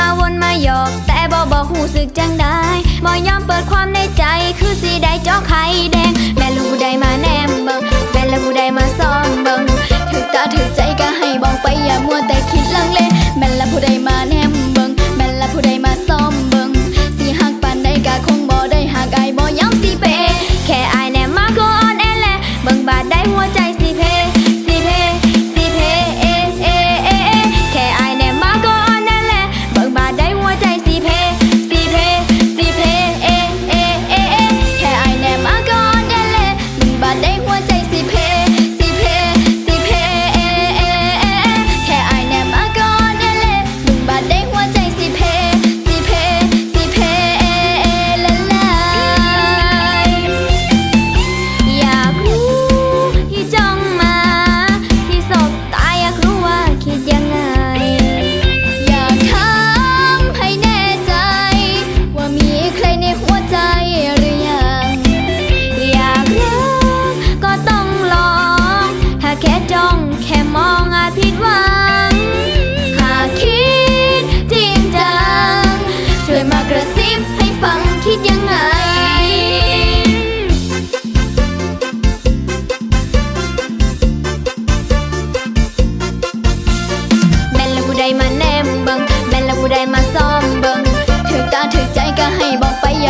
มาวนมาหยอก แต่บ่บอกหูสึกจังได้บ่ยอมเปิดความในใจคือสีได้จอก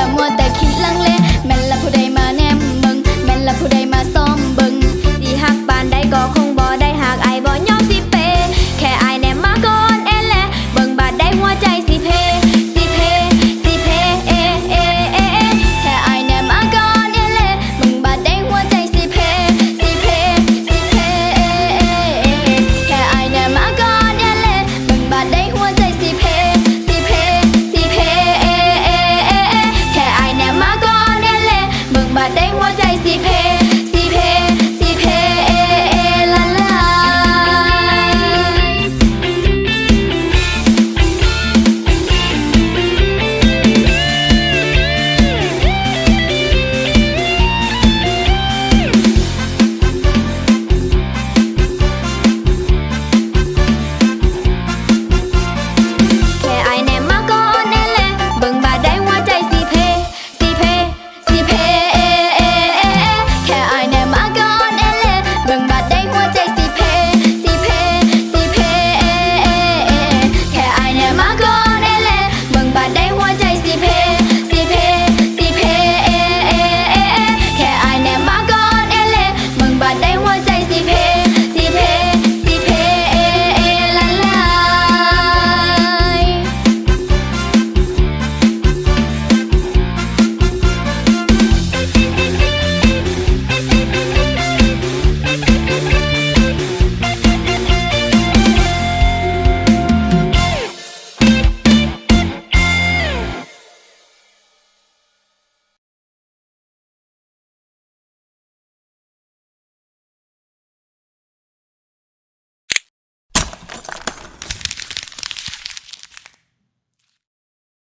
мода